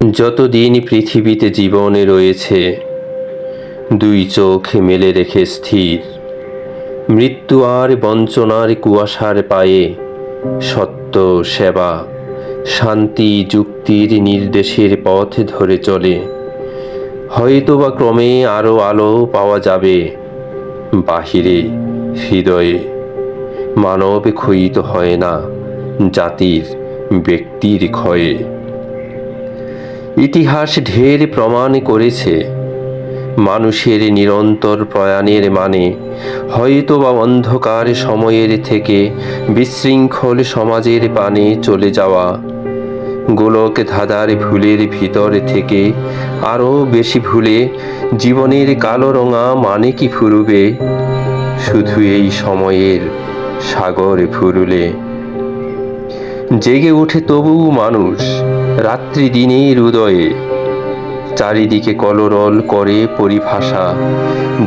যতদিন পৃথিবীতে জীবনে রয়েছে, দুই চোখ মেলে রেখে স্থির। মৃত্যু আর বঞ্চনার কুয়াশার পায়ে সত্য, সেবা, শান্তি, যুক্তির নির্দেশের পথ ধরে চলে। হয়তোবা ক্রমে আরও আলো পাওয়া যাবে বাহিরে, হৃদয়ে। মানব ক্ষয়িত হয় না জাতির ব্যক্তির ক্ষয়ে। ইতিহাস ঢের প্রমাণ করেছে। মানুষের নিরন্তর প্রয়াণের মানে হয়তো বা অন্ধকার সময়ের থেকে বিশৃঙ্খল সমাজের পানে চলে যাওয়া। গোলক ধাঁধার ভুলের ভিতর থেকে আরও বেশি ভুলে জীবনের কালো রঙা মানে কি ফুরুবে? শুধু এই সময়ের সাগর ফুরুলে জেগে ওঠে তবুও মানুষ, রাত্রি দিনের উদয়ে। চারিদিকে কলরল করে পরিভাষা,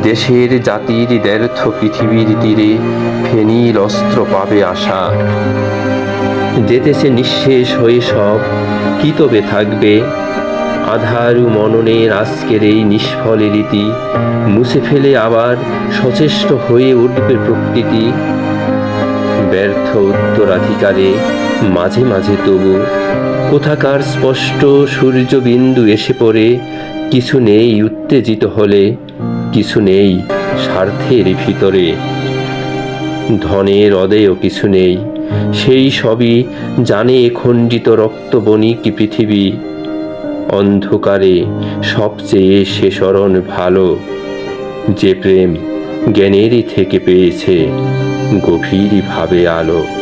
দেশের জাতির দ্ব্যর্থ পৃথিবীর তীরে ফেনীল অস্ত্র পাবে আশা। যেতেছে নিঃশেষ হয়ে সব কি তবে থাকবে। আধারু মননের আজকের এই নিষ্ফল রীতি মুছে ফেলে আবার সচেষ্ট হয়ে উঠবে প্রকৃতি। ব্যর্থ উত্তরাধিকারে, মাঝে মাঝে তবু কোথাকার স্পষ্ট সূর্যবিন্দু এসে পড়ে, কিছু নেই উত্তেজিত হলে, কিছু নেই স্বার্থের ভিতরে। ধনের অদেয় কিছু নেই, সেই সবই জানে খণ্ডিত রক্তবণিক পৃথিবী। অন্ধকারে সবচেয়ে সে স্মরণ ভালো, যে প্রেম জ্ঞানেরই থেকে পেয়েছে। গভীরভাবে আলো